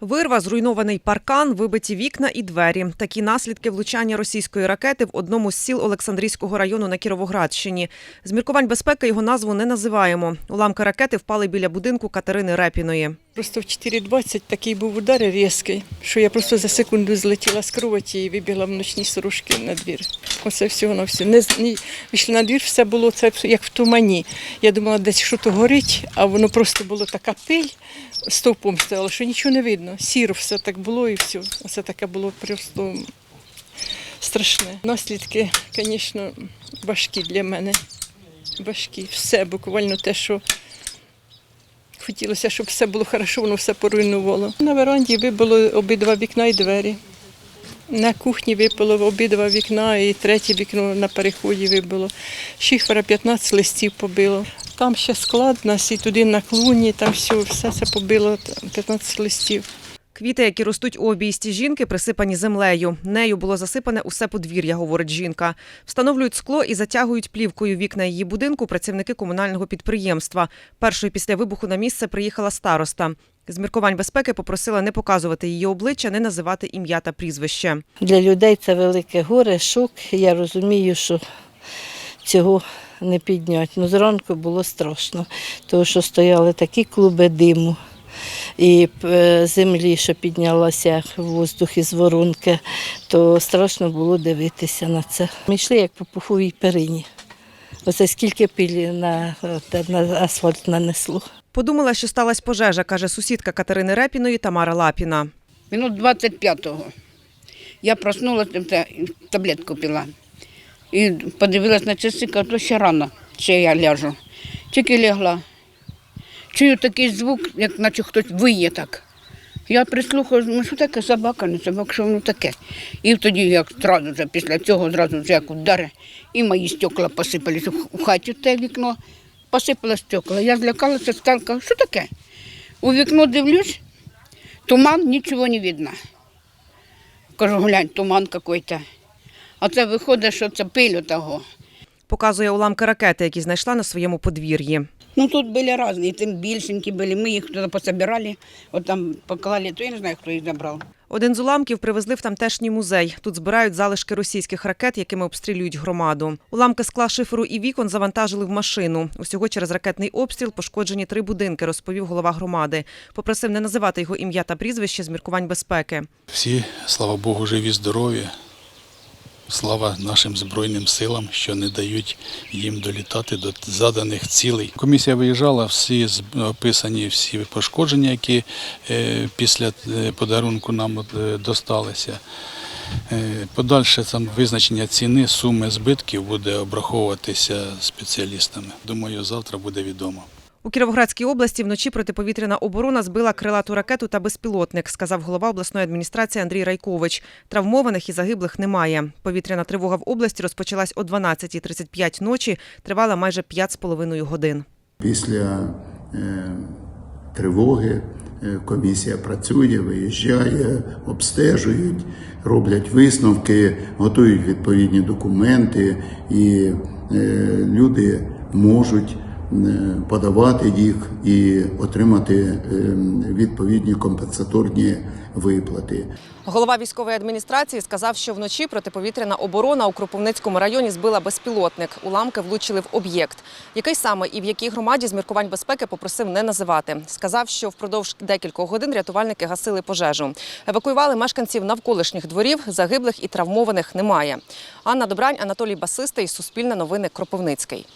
Вирва, зруйнований паркан, вибиті вікна і двері. Такі наслідки влучання російської ракети в одному з сіл Олександрійського району на Кіровоградщині. З міркувань безпеки його назву не називаємо. Уламки ракети впали біля будинку Катерини Репіної. Просто в 4.20 такий був удар різкий, що я просто за секунду злетіла з кроваті і вибігла в ночні сорочки на двір. Оце всього на все. Не, ні, вийшли на двір, все було це як в тумані. Я думала, десь щось горить, а воно просто було така пиль, стовпом стояло, що нічого не видно. Сіро все так було і все. Оце таке було просто страшне. Наслідки, звісно, важкі для мене. Важкі. Все, буквально те, що Хотілося, щоб все було хорошо, воно все поруйнувало. На веранді вибило обидва вікна і двері. На кухні випало обидва вікна і третє вікно на переході вибило. Шифера 15 листів побило. Там ще склад у нас і туди на клуні, там все, все це побило, там 15 листів. Квіти, які ростуть у обійсті жінки, присипані землею. Нею було засипане усе подвір'я, говорить жінка. Встановлюють скло і затягують плівкою вікна її будинку працівники комунального підприємства. Першою після вибуху на місце приїхала староста. З міркувань безпеки попросила не показувати її обличчя, не називати ім'я та прізвище. Для людей це велике горе, шок. Я розумію, що цього не підняти. Ну, зранку було страшно, тому що стояли такі клуби диму і е, землі, що піднялася в воздух із воронки, то страшно було дивитися на це. Ми йшли як по пуховій перині. Оце скільки пилі на, на асфальт нанесло. Подумала, що сталася пожежа, каже сусідка Катерини Репіної Тамара Лапіна. Минут 25-го. Я проснулася, таблетку пила. І подивилась на часи, то ще рано, ще я ляжу. Тільки лягла. Чую такий звук, як наче хтось виє так. Я прислухаю, ну що таке собака, не собака, що воно таке. І тоді як зразу вже після цього зразу вже як удари, і мої стекла посипалися в хаті те вікно, посипало стекла. Я злякалася, стала, що таке? У вікно дивлюсь, туман, нічого не видно. Кажу, глянь, туман какой-то. А це виходить, що це пиль того. Показує уламки ракети, які знайшла на своєму подвір'ї. Ну тут були різні, тим більшенькі були. Ми їх туди пособирали, от там поклали, то я не знаю, хто їх забрав. Один з уламків привезли в тамтешній музей. Тут збирають залишки російських ракет, якими обстрілюють громаду. Уламки скла шиферу і вікон завантажили в машину. Усього через ракетний обстріл пошкоджені три будинки, розповів голова громади. Попросив не називати його ім'я та прізвище з міркувань безпеки. Всі, слава Богу, живі, здорові. Слава нашим Збройним силам, що не дають їм долітати до заданих цілей. Комісія виїжджала, всі описані всі пошкодження, які е, після е, подарунку нам е, досталися. Подальше там визначення ціни, суми збитків буде обраховуватися спеціалістами. Думаю, завтра буде відомо. У Кіровоградській області вночі протиповітряна оборона збила крилату ракету та безпілотник, сказав голова обласної адміністрації Андрій Райкович. Травмованих і загиблих немає. Повітряна тривога в області розпочалась о 12.35 ночі, тривала майже 5,5 годин. Після е, тривоги е, комісія працює, виїжджає, обстежують, роблять висновки, готують відповідні документи, і е, люди можуть подавати їх і отримати е, відповідні компенсаторні виплати. Голова військової адміністрації сказав, що вночі протиповітряна оборона у Кропивницькому районі збила безпілотник. Уламки влучили в об'єкт. Який саме і в якій громаді з міркувань безпеки попросив не називати. Сказав, що впродовж декількох годин рятувальники гасили пожежу. Евакуювали мешканців навколишніх дворів, загиблих і травмованих немає. Анна Добрань, Анатолій Басистий, Суспільне новини, Кропивницький.